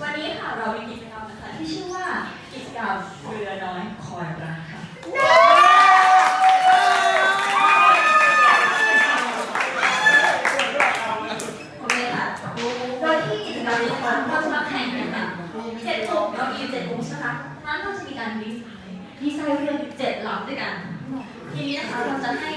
วันนี้ค่ะเรามีกิจกรรมนะคะที่ชื่อว่ากิจกรรมเรือน้อยคอยรักค่ะ โอเคค่ะ โดยที่กิจกรรมนี้นะคะเราจะมาแข่งกันค่ะเจ็ดกลุ่มเรามีอยู่เจ็ดกลุ่มใช่ไหมคะนั้นเราจะมีการดีไซน์ดีไซน์เรืออยู่เจ็ดลำด้วยกัน ทีนี้นะคะเราจะให้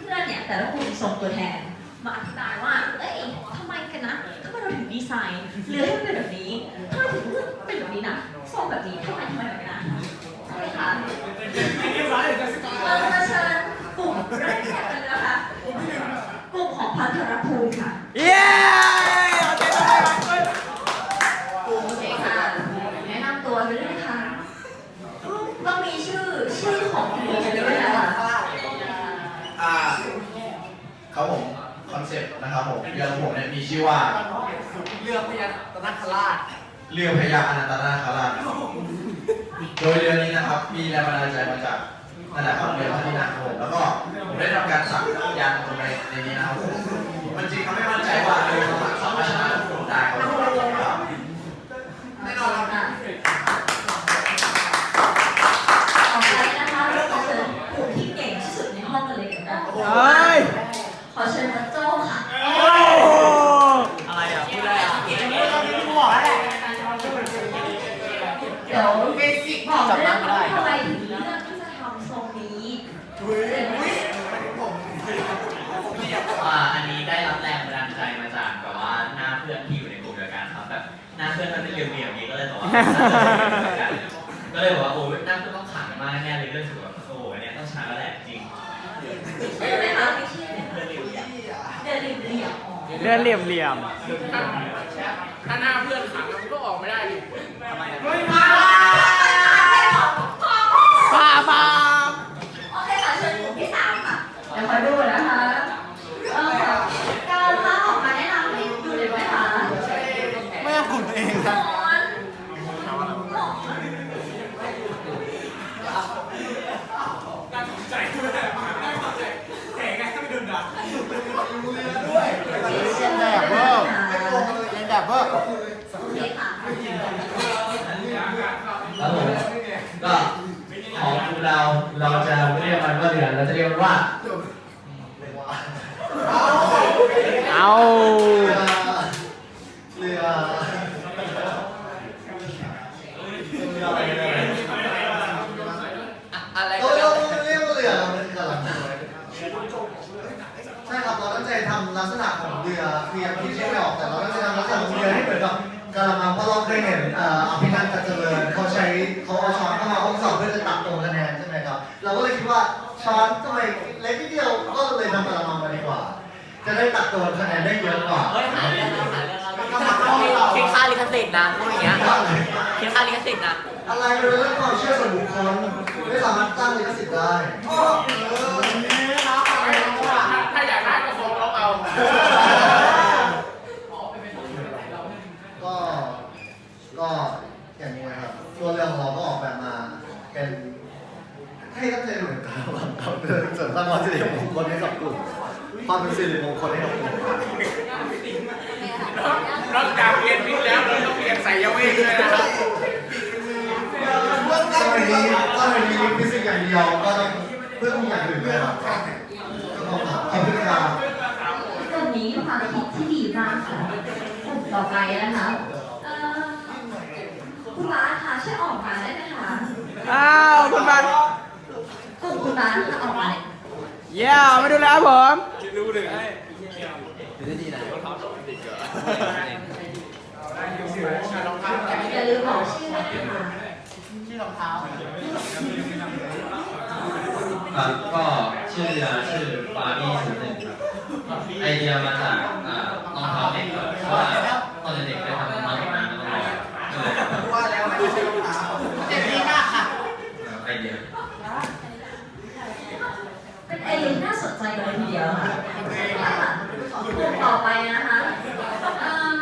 เพื่อนเนี่ยแต่ละกลุ่มส่งตัวแทน มาอธิบายว่า เอ้ยทำไมกันนะทำไมเราถึงดีไซน์เรือให้มันเป็นแบบนี้ทำไมถึงเลือกเป็นแบบนี้นะทรงแบบนี้ทำไมทำไมแบบนี้นะใช่ไหมคะเราจะเชิญกลุ่มแรกกันเลยนะคะกลุ่มของ พัทรภูมิค่ะเย้เอาใจช่วยกันโอเคค่ะแนะนำตัวไปด้วยนะคะต้องมีชื่อชื่อของเรือกันด้วยนะคะอ่าครับผมคอนเซ็ปต์นะครับผมเรือของผมเนี่ยมีชื่อว่าเรือพญาตนาคราชเรือพญาอนันตนาคราชโดยเรือนี้นะครับมีแรงบันดาลใจมาจากนั่นแหละครับเรือพระที่นั่งครับผมแล้วก็ผมได้ทำการสักยานลงไปในนี้นะครับผม มันจริงทำให้มั่นใจว่าเรือสามารถชนะผมได้คนได้มแน่นอนครับ อะต่อไปนะคะเราขอเชิญกลุ่มที่เก่งที่สุดในห้องกันเลยกันนะ เฮ้ย ขอเชิญวัดโจ้ค่ะ โอ้อะไรอะพูดได้อะหัวแหละ เดี๋ยวบอกด้วยว่าทำไมถึงเลือกที่จะทำทรงนี้ อ่าอันนี้ได้รับแรงบันดาลใจมาจากแบบว่าหน้าเพื่อนที่อยู่ในกลุ่มเดียวกันครับแบบหน้าเพื่อนมันเป็นเรียวๆอย่างนี้ก็เลยบอกว่าก็เลยบอกว่าโอ้ยหน้าเพื่อนต้องขังมากแน่เลยเรื่องสุดแบบโอ้ยเนี่ยต้องชนะแล้วแหละจริง ใช่ไหมคะไม่ใช่เดือนเหลี่ยม เดือนเหลี่ยมอ๋อเรือเหลี่ยมเหลี่ยมถ้าหน้าเพื่อนขังมันก็ออกไม่ได้ดิป้าป้า เราไม่เรียกมันว่าเรือเราจะเรียกมันว่าเอาเรือเรืออะไรเนี่อะไรเราเราเรียกว่าเรือมันกำลังใช่ครับเราตั้งใจทำลักษณะของเรือคือยังคิดไม่ออกแต่เราตั้งใจทำลักษณะของเรือให้เหมือนกับกระมังเพราะเราเคยเห็นเอ่ออภินันท์จัดเจริญเขาใช้เขาเอาช้อนเข้ามาห้องสอบเพื่อจะตัดตรงคะแนน ครับ เราก็เลยคิดว่าช้อนทำไมเล็กนิดเดียวก็เลยทำกระมังมาดีกว่า จะได้ตัดตัวคะแนนได้เยอะกว่า เฮ้ยหาเรื่องเราหาเรื่องเราคิดค่าลิขสิทธิ์นะพวกอย่างเงี้ยคิดค่าลิขสิทธิ์นะอะไรมันเป็นเรื่องความเชื่อส่วนบุคคลไม่สามารถตั้งลิขสิทธิ์ได้ถ้าอยากได้ก็ฟ้องร้องเอา ก็ ก็อย่างนี้นะครับ ตัวเรื่องของเราก็ออกแบบมาเป็น ให้ตั้งใจเหมือนกันครับเพื่อเสริมสร้างความสิริมงคลให้กับกลุ่มความเป็นสิริมงคลให้กับกลุ่มนอกจากเรียนวิทย์แล้วเราต้องเรียนสายเวทด้วยนะครับถ้าวันนี้ถ้าวันนี้ฟิสิกส์อย่างเดียวก็ต้องเพิ่มอย่างอื่นด้วยครับก็ต้องขอบคุณครับกลุ่มนี้มีความคิดที่ดีมากค่ะกลุ่มต่อไปนะคะเอ่อคุณบาสคะช่วยออกมาได้ไหมคะอ้าวคุณบันกลุ่ มคุณบาออกมาเลยเย้มาดูแลครับผมอย่าลืมบอกชื่อนะคะชื่อรองเท้าครับก็ชื่อเรือชื่อบาบี้ศูนย์หนึ่งครับไอเดียมาจากรองเท้าเด็กครับเพราะว่าตอนเด็กได้ทำแล้วก็ลอยก็เลย ว่าแล้วไม่ใช่รองเท้า เด็กดีมากค่ะไอเดีย เป็นไอเดียที่น่าสน ใจกันเลยทีเดียวค่ะค่ะกลุ่มต่อไปนะคะเอิ่ม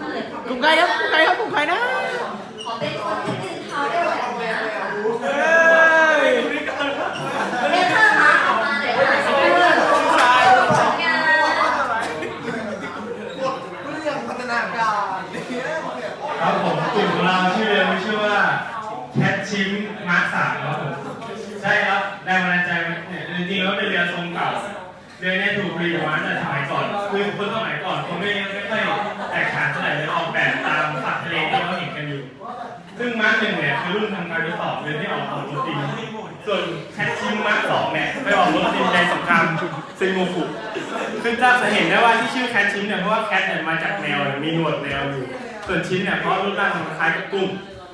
มันเหลือ กลุ่มใครครับกลุ่มใครครับกลุ่มใครนะ ขอเป็นคนที่ยืนเท้าได้แบบนี้นะคะ เฮ้ย เรียนเธอคะออกมาหน่อยค่ะผลงาน เรื่องนี้ถูกรีมาตั้งแต่สมัยก่อนคือคนสมัยก่อนเขาไม่ไม่ค่อยแตกฉานเท่าไหร่เลยออกแบบตามสัตว์ทะเลที่เขาเห็นกันอยู่ ซึ่งมาร์คหนึ่งเนี่ยคือรุ่นทำการทดสอบเลยที่ออกของรถจริงส่วนแคทชิมมาร์คสองเนี่ยไปออกรถจริงในสงครามซิงโมกุคือจะเห็นได้ว่าที่ชื่อแคทชิมเนี่ยเพราะว่าแคทเนี่ยมาจากแมวมีหนวดแมวอยู่ ส่วนชิ้นเนี่ยเพราะรูปร่างมันคล้ายกับกุ้ง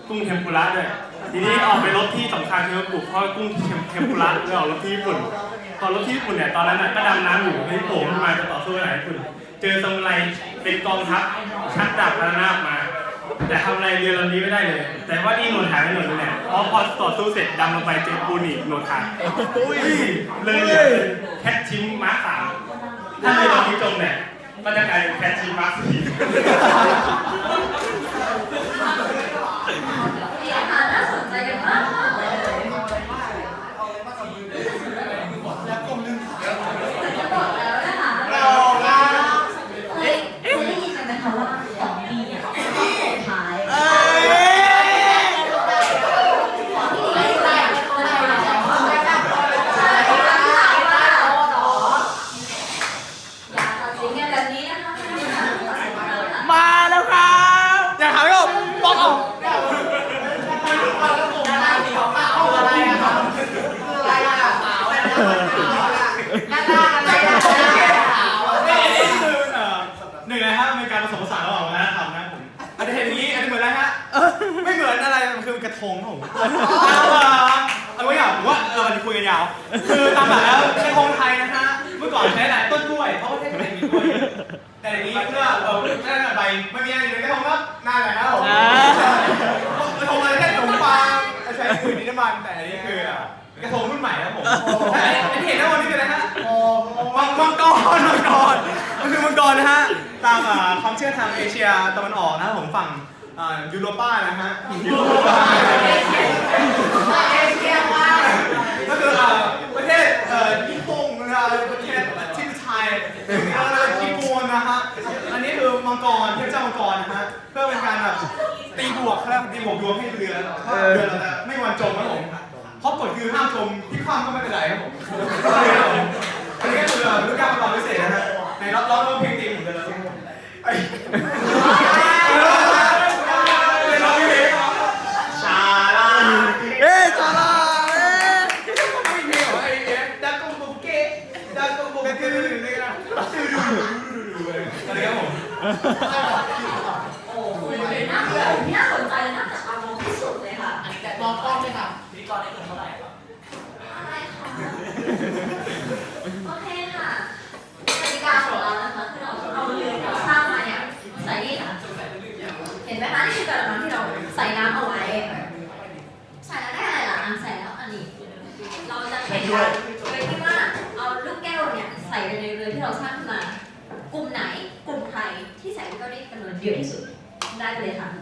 กุ้งเทมปุระด้วยทีนี้ออกไปรถที่สงครามซิงโมกุเพราะกุ้งเทมปุระเลยออกรถที่ญี่ปุ่นตอนรถที่ญี่ปุ่นเนี่ยตอนนั้นน่ะก็ดำน้ำอยู่ที่โผล่ขึ้นมาจะต่อสู้กับไหนญี่ปุ่น เจอซามูไรเป็นกองทัพชักดาบพานาบมา แต่ทำอะไรเรือลำนี้ไม่ได้เลย แต่ว่านี่หนวดหายไปหนวดนึงเนี่ยเพราะพอต่อสู้เสร็จดำลงไปเจอปูนอีกหนวดขาดเลยเหลือเป็นแคทชิมมาร์คสามถ้าเรือลำนี้จมเนี่ยก็จะกลายเป็นแคทชิมมาร์คสี่ เนี่ยค่ะน่าสนใจกันมากมากเลยจะบอกแล้วนะคะเฮ้ยเคยได้ยินกันไหมคะว่าของดีเนี่ยต้องส่งท้ายของที่ดีไม่ใช่คนไทยเราใช้ความรักใช่คนไทยว่าอย่าตัดสินกันแบบนี้นะคะไม่ต้องตัดสินกันเลยค่ะ มาแล้วครับอย่าถามไม่ออกบอกเอา นี่คือเอ่อหนึ่งนะครับเป็นการผสมผสานระหว่างวัฒนธรรมนะผมอาจจะเห็นอย่างนี้อาจจะเหมือนอะไรฮะไม่เหมือนอะไรมันคือกระทงครับผมเอาไว้อย่างผมว่าเออมันคุยกันยาว คือตามหลักแล้วกระทงไทยนะฮะเมื่อก่อนใช้หลายต้นกล้วยเพราะว่าประเทศไทยมีกล้วยแต่อย่างนี้เมื่อเออไม่ได้ใบไม่มีอะไรอยู่ในกระทงครับนั่นแหละครับผมกระทงอะไรแค่ขนมปังใช้อื่นนิดน้ำมันแต่อันนี้ กระทงรุ่นใหม่ครับผมไอ้ที่เห็นทั้งหมดนี่คืออะไรฮะมังมังกรมังกรมันคือมังกรนะฮะ ตามอ่าความเชื่อทางเอเชียตะวันออกนะครับผมฝั่งอ่ายุโรป้านะฮะยุโรป้าก็คืออ่าประเทศเอ่อญี่ปุ่นนะฮะประเทศที่ไทยแล้วก็ญี่ปุ่นนะฮะ อันนี้คือมังกรเทพเจ้ามังกรนะฮะ เพื่อเป็นการแบบตีบวกเขาเรียกว่าตีบวกดวงให้เรือเรือเราจะไม่วันจมครับผม เพราะกฎคือห้ามจมที่คว่ำก็ไม่เป็นไรครับผมอันนี้ก็คือลูกแก้วมังกรพิเศษนะฮะในร้องร้องเพลงตีมเหมือนเดิมไอ้ร้องเพลงชาลาเอ้ยจาราเอ้ยไม่เพลงเหรอไอ้เอ๊ะดักกงบุกเกะดักกงบุกเกะนี่นะอะไรครับผมโอ้โหน่าสนน่าสนใไ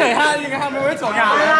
ไม่พร้อมเฉยๆ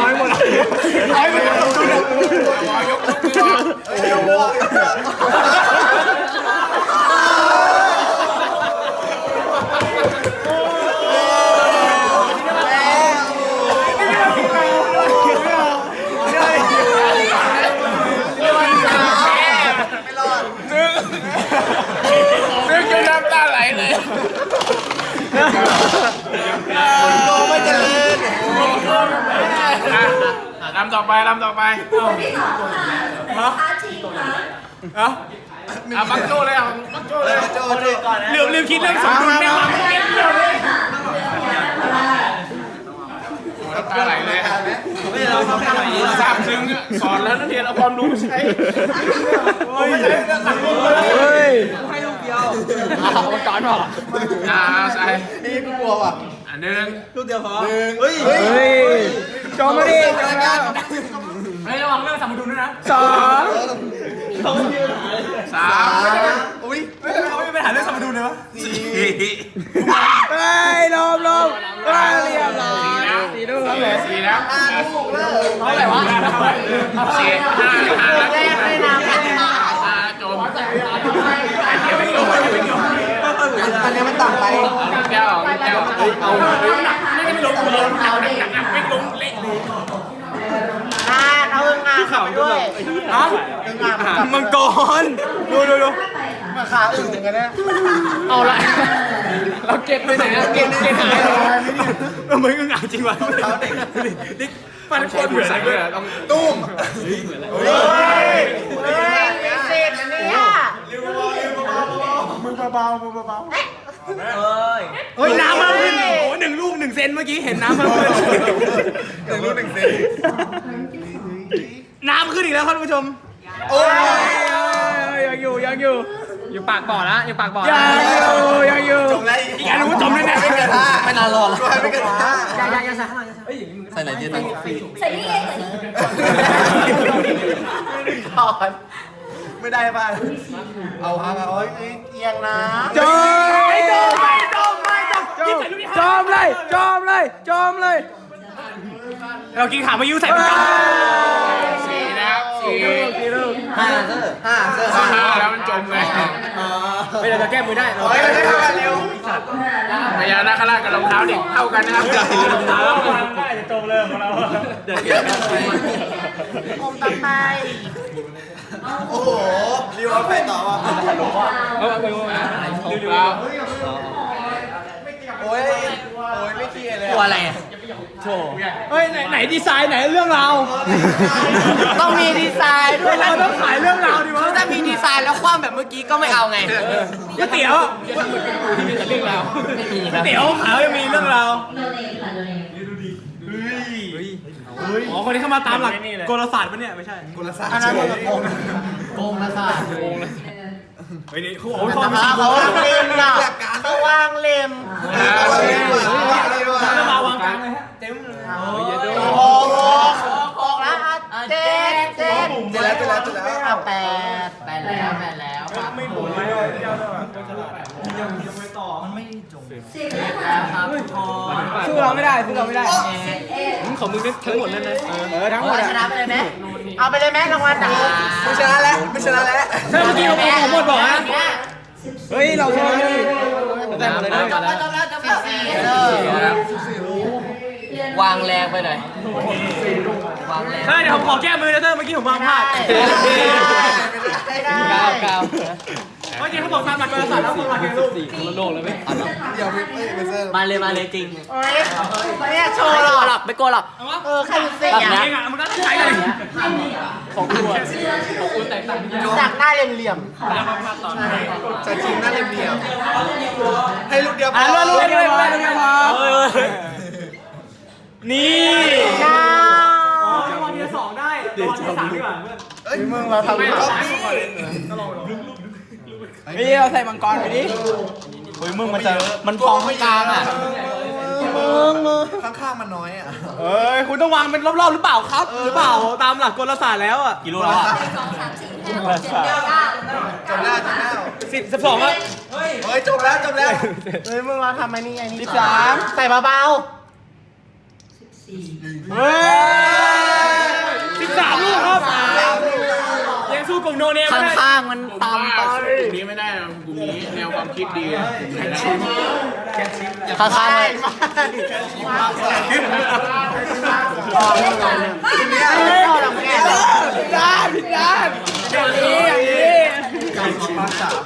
น้อยหมดน้อยหมดยกมือยกมือยกมือยกมือ ลำต่อไปลำต่อไปคนที่สองค่ะอาชีพค่ะเอ้าอะบังโจ้เลยอะบังโจ้เลยโจ้ก่อนลืมลืมคิดเรื่องสมดุลไม่มาเรียนเดียวเลยค่ะเรียนเดียวได้น้ำตาไหลเลยไม่เราทำอะไรทราบซึ้งอะสอนแล้วนักเรียนเอาความรู้มาใช้เฮ้ยเฮ้ยให้ลูกเดียวเอาจอนบอกอ่าใช่นี่กูกลัวว่ะอันหนึ่งลูกเดียวพอหนึ่งเฮ้ยเฮ้ย จอมาดิจอมาเฮ้ยระวังเรื่องสมดุลด้วยนะสองสามอุ้ยไม่เขาไม่มีปัญหาเรื่องสมดุลเลยวะสี่เฮ้ยลมลมเฮ้ยเรียบร้อยสี่ลูกครับเลยสี่แล้วเท่าไหร่วะสี่ห้าห้าแล้วแรกเลยนะห้าจมไม่จมไม่จมอันนี้มันต่ำไปลูกแก้วลูกแก้วเอาน่าจะไม่ลงรองเท้าเด็กค่ะไม่ลงเละ เอาเงินงานเข้าไปด้วยฮะมังกร ดูดูดูไปค่ะมาขาอึ่งกันนะเอาละเราเก็บไปไหนอะเก็บเก็บหายเออเหมือนกับงานจริงว่ะนี่มันโคตรเหมือนเลยอะต้องตุ้มเฮ้ยมีเศษนะเนี่ยมือเบาๆมือเบาๆเฮ้ยน้ำมันขึ้นโอ้หนึ่งลูกหนึ่ง เซนเมื่อกี้เห็นน้ำมันขึ้นหนึ่งลูกหนึ่งเซนน้ำขึ้นอีกแล้วครับท่านผู้ชม โอ้ยยังอยู่ยังอยู่ อยู่ปากบ่อนะอยู่ปากบ่อยังอยู่ยังอยู่จมแล้วอีกอันรู้จมแน่ๆไม่เกินห้าไม่นานรอแล้วไม่เกินห้ายังยังยังใส่ข้างหลังยังใส่ใส่ไหนดีใส่ใส่นี่เองใส่นี่ก่อนไม่ได้ป่ะเอาฮะเอาเอียงนะจมไม่จมไม่ จมไม่จมจมเลยจมเลยจมเลย เรากินขามายุใส่มันกันสี่นะครับสี่สี่ลูกห้าเซอร์ห้าเซอร์ห้าแล้วมันจมเลยไม่เราจะแก้มือได้เราเฮ้ยได้ทำงานเร็วพญานาคราชกับรองเท้าเด็กเท่ากันนะครับอย่าลืมน้ำได้จะจมเลยของเราอมต่อไปโอ้โหรีวอลไปต่อว่ะเอาไปว่าดูดู โอ้ยโอ้ยไม่เคลียร์เลยกลัวอะไรอะเฮ้ยไหนไหนดีไซน์ไหนเรื่องราวต้องมีดีไซน์ด้วยเราต้องขายเรื่องราวดิวะคือถ้ามีดีไซน์แล้วคว่ำแบบเมื่อกี้ก็ไม่เอาไงก๋วยเตี๋ยวที่มีแต่เรื่องราวก๋วยเตี๋ยวขาวยังมีเรื่องราวโดเนทค่ะโดเนทอ๋อคนนี้เข้ามาตามหลักกลศาสตร์ปะเนี่ยไม่ใช่กุลศาสตร์อันนั้นมันโกงโกงละศาสตร์ เฮ้ยนี่เขาบอกว่าเขาเขามีสี่วางเล่มน่ะเขาวางเล่มจะมาวางกลางเลยฮะเต็มเลยโอ้โหออกแล้วเจ็ดเจ็ดเจอแล้วเจอแล้วเจอแล้วแปดแปดแล้วแปดแล้วไม่หมุนไม่ได้เที่ยวด้วยสิบแล้วค่ะสู้เราไม่ได้สู้เราไม่ได้สิบเอ็ดของมึงทั้งหมดเลยนะเออทั้งหมดชนะไปเลยไหม เอาไปเลยไหมรางวัลอะไม่ชนะแล้วไม่ชนะแล้วถ้าเมื่อกี้ผมผมหมดบอกนะสิบเฮ้ยเราชนะเลยได้หมดเลยนะจบแล้วจบแล้วจบแล้ววางแรงไปหน่อยวางแรงใช่เดี๋ยวผมขอแก้มือนะเธอเมื่อกี้ผมวางพลาดไม่ได้เก้าเก้าเมื่อกี้เขาบอกตามหลักกลศาสตร์แล้วคนละแค่ลูกสี่คนละโลกเลยไหมเดี๋ยวไม่ไม่เซอร์มาเลยมาเลยจริงเนี่ยโชว์หรอกไม่โกหรอกเออแค่รู้สึกแบบอย่างนี้อะมันก็ใช้กันของตัวของตัวแตกต่างกันจากหน้าเหลี่ยมจะจริงน่าเรียบๆให้ลูกเดียวพอะอลูกเดียวพอลูกเดียวพอนี่ๆเก้าวันที่สองได้วันที่สามดีกว่าเพื่อนเอ้ยมึงเราทำก๊อปปี้ เฮ้ยเราใส่มังกรไปดิเฮ้ยมึงมันจะมันพองไม่กลางอะข้างๆมันน้อยอะเอ้ยคุณต้องวางเป็นรอบๆหรือเปล่าครับ หรือเปล่าตามหลักกลศาสตร์แล้วอะกี่ลูกแล้วอะหนึ่งสองสามสี่ห้าหกเจ็ดแปดเก้าจบแล้วจบแล้วสิบสิบสองอะเฮ้ยจบแล้วจบแล้วเฮ้ยมึงเราทำไอ้นี่ไอ้นี่สิบสามใส่เบาเฮ้ยสิบสามลูกครับยังสู้ก ลุ่มโนเนมๆไม่ได้ข้างๆมันต่ำไปกลุ่มนี้ไม่ได้นะกลุ่มนี้แนวความคิดดีแข่งชิมข้างๆเลยทีเนี้ยไม่เอาหลังแก่ด้านผิดด้านอย่างนี้อย่างนี้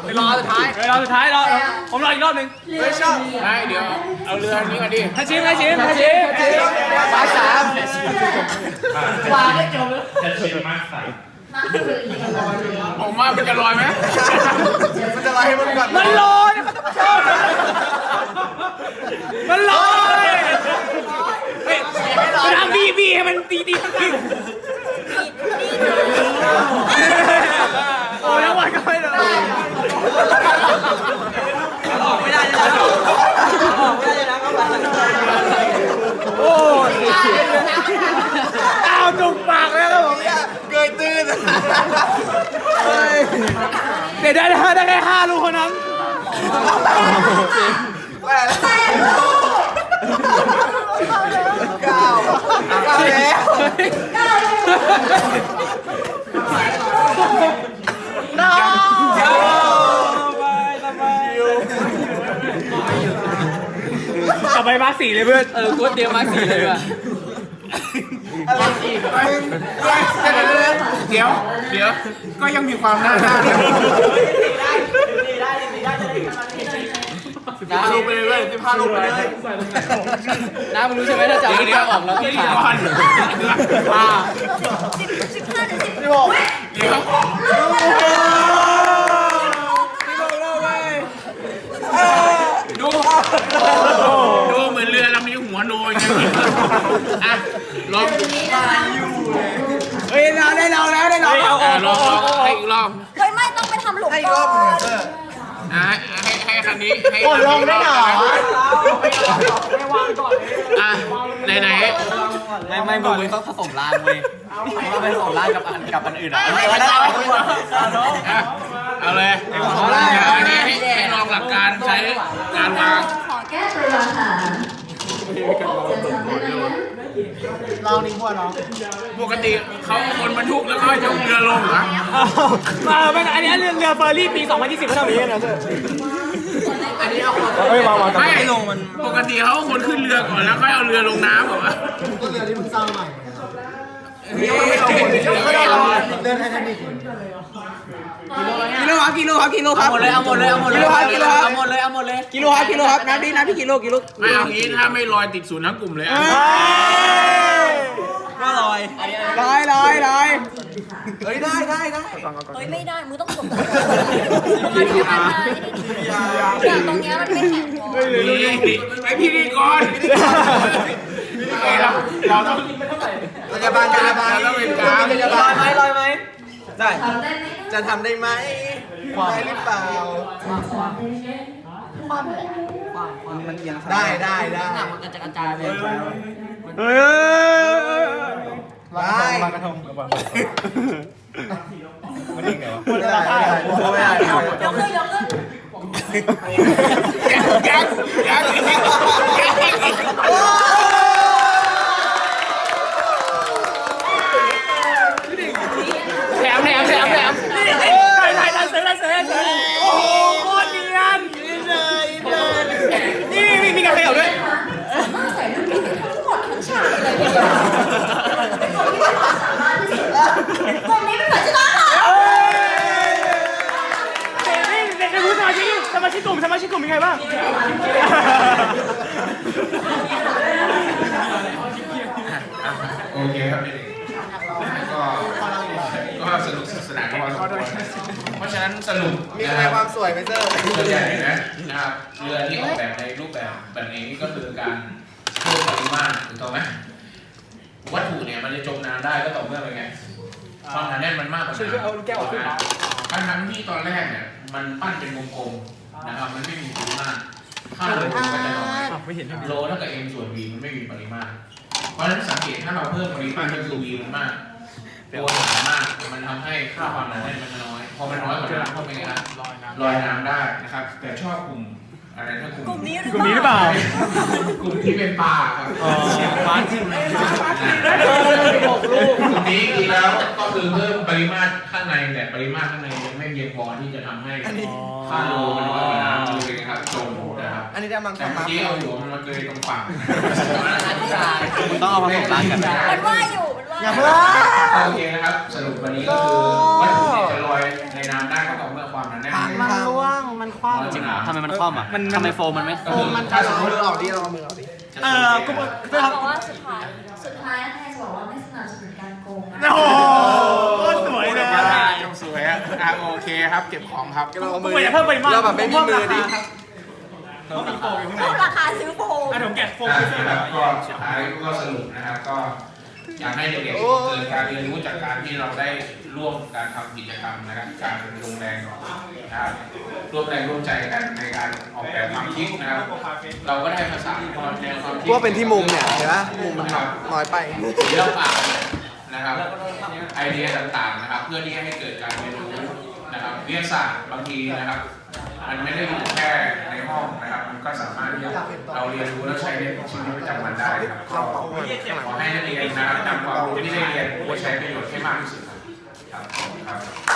ไปรอสุดท้ายเวลาสุดท้ายรอผมรออีกรอบหนึงเรือเรียไม่เดี๋ยวเอาเรือนี้ก่อนดิถ้าชิมถ้าชิมถ้าชิมสายสาม วางไม่จบจะชิมมากใส่มาเรือเรีย ผมว่ามันจะลอยไหมมันจะไล่ให้มันก่อนมันรอเนี่ยมันต้องชอบมันรอเลยเฮ้ยมันทำบีบีให้มันตีตีข้างๆโอ้แล้ววันก็ไม่เลยออกไม่ได้เลยนะออกไม่ได้เลยนะก็แบบโอ้ยอ้าวจุกปากแล้วครับผม เกยตื้น เดี๋ยวได้ได้แค่ห้าลูกเท่านั้นเก้าเก้าแล้วต่อไปมาร์คสี่เลยเพื่อน เออกูเตรียมมาร์คสี่เลยว่ะ เดี๋ยว เดี๋ยว ก็ยังมีความน่าด้านอยู่น้าลงไปเลยสิบห้าลงไปเลยน้ามึงรู้ใช่ไหมถ้าจับเดี๋ยวไม่เลยวออกแล้วพี่ขาอนอ่าสิบห้าหรือสิบเดี๋ยวดู วโนยไงอะลองเฮ้ยเราได้เราแล้วได้เราอะลองลองให้อีกรอบเฮ้ยไม่ต้องไปทำหลุมให้อีกก่รออบหนึ่งนเอออะให้ให้คันนี้ให้กดลงได้เหรออะไหนไหนไม่ไม่มึงต้องผสมร่างเว้ยเราไปผสมร่างกับอันกับอันอื่นอะไม่ไม่ต้องอะเอาเลยอันนี้ให้ให้ลองหลักการใช้การวางขอแก้ตัวค่ะ เรานี่พวกน้องปกติเขาคนบรรทุกแล้วก็ยกเรือลงเหรอมาไม่อันนี้เรือเรือเฟอร์รี่ปี 2020เขาทำอย่างนี้นะเจ้เฮ้ยมามาไม่ลงมัน ปกติเขาคนขึ้นเรือก่อนแล้วค่อยเอาเรือลงน้ำเหรอวะก็เรือที่มึงสร้างใหม่เดี๋ยวไม่เอาไม่เอาเรือไททานิค กิโลครับกิโลครับกิโลครับหมดเลยเอาหมดเลยเอาหมดเลยกิโลครับกิโลครับเอาหมดเลยเอาหมดเลยกิโลครับกิโลครับนับดินับที่กิโลกิโลไม่เอางี้ถ้าไม่ลอยติดศูนย์ทั้งกลุ่มเลยอะก็ลอยลอยลอยลอยเฮ้ยได้ได้ได้เฮ้ยไม่ได้มือต้องกดมันทำอะไรอย่างตรงเนี้ยมันไม่แข็งพอนี่ไอพิธีกรเราเราต้องพยาบาลพยาบาลเราต้องเป็นกลางพยาบาลไหมลอยไหม ได้ ทำได้ไหมจะทำได้ไหมได้หรือเปล่ามันเอียงได้ได้ได้มันกระจายกระจายเลยเฮ้ยมากระทงมันนิ่งไงวะไม่ได้ไม่ได้ไม่ได้ ยกขึ้นยกขึ้น ยังยังยัง แถมแถมแถมแถมถ่ายถ่ายถ่ายเสือถ่ายเสือโอ้โหโคตรเนียนนี่มีมีการขยับด้วย สามารถใส่ลูกบิดทั้งหมดทั้งฉากเลยทีเดียวเป็นคนที่มีความสามารถที่สุดกลุ่มนี้เป็นฝ่ายชนะค่ะ เด็กนี่เด็กในผู้สมาชิกสมาชิกกลุ่มสมาชิกกลุ่มเป็นไงบ้าง โอเคครับเด็กๆก็ก็สนุกสนานกันพอสมควร เพราะฉะนั้นสรุปมีนะอะไรครับความสวยไหมเซอร์ส่วนใหญ่นะนะครับเรือที่ออกแบบในรูปแบบแบบนี้ก็คือการเพิ่มปริมาตรถูกต้องไหมวัตถุเนี่ยมันจะจมน้ำได้ก็ต่อเมื่อเป็นไงความหนาแน่นมันมากกว่าน้ำทั้งนั้นที่ตอนแรกเนี่ยมันปั้นเป็นวงกลมนะครับมันไม่มีปริมาตรค่าโลก็จะน้อยโลเท่ากับ m ส่วน v มันไม่มีปริมาตรเพราะฉะนั้นสังเกตถ้าเราเพิ่มปริมาตรก็คือ v มันมาก ตัวหนามาก มันทำให้ค่าความหนาแน่นมันน้อย พอมันน้อยกว่าน้ำก็เป็นไงครับลอยน้ำได้นะครับ แต่ชอบกลุ่มอะไรนะกลุ่มกลุ่มนี้กลุ่มนี้หรือเปล่า กลุ่มที่เป็นปลาครับฟ้ากลุ่มนี้จริงแล้วก็คือเพิ่มปริมาตรข้างในแต่ปริมาตรข้างในยังไม่เพียงพอที่จะทำให้ค่าโลมันน้อยกว่าน้ำเลยนะครับจมนะครับอันนี้จะมังแต่เมื่อกี้เอาหัวมันมาเกยตรงฝั่งต้องเอาผสมร่างกัน มันว่าอยู่มันว่า อย่าเพิ่ง โอเคนะครับ สรุปวันนี้ก็คือวัตถุเนี่ยจะลอยในน้ำได้ก็ต่อเมื่อความหนามันร่วง มันคว่ำ จริงเหรอทำไมมันคว่ำอะมันทำไมโฟมมันไม่โฟมมัน ถ้าสมมติเราดีเราเอามือออกดิเออกูเขาบอกว่าสุดท้ายสุดท้ายแทนจะบอกว่าไม่สนับสนุนการโกงนะโอ้โหสวยเลย จบสวยอะอะโอเคครับ เก็บของครับเราเอามืออย่าเพิ่มปริมาณเราแบบไม่มีมือดิต้องมีโฟมอยู่ข้างในเพิ่มราคาซื้อโฟม อะผมแกะโฟมอะซื้อนะครับก็สุดท้ายก็สรุปนะครับก็ อยากให้เด็กๆเกิดการเรียนรู้จากการที่เราได้ร่วมการทำกิจกรรมนะครับ การลงแรงนะครับร่วมแรงร่วมใจกันในการออกแบบความคิดนะครับ เราก็ได้ภาษาความแนวความคิด ว่าเป็นที่มุมเนี่ยเห็นไหมมุมมันน้อยไป ศิลปะนะครับไอเดียต่างๆนะครับ เพื่อที่จะให้เกิดการเรียนรู้นะครับวิทยาศาสตร์บางทีนะครับ มันไม่ได้อยู่แค่ในห้องนะครับ มันก็สามารถที่จะเราเรียนรู้และใช้ในชีวิตประจำวันได้ครับก็ขอให้นักเรียนนะครับนำความรู้ที่ได้เรียนไปใช้ประโยชน์ให้มากที่สุดครับครับ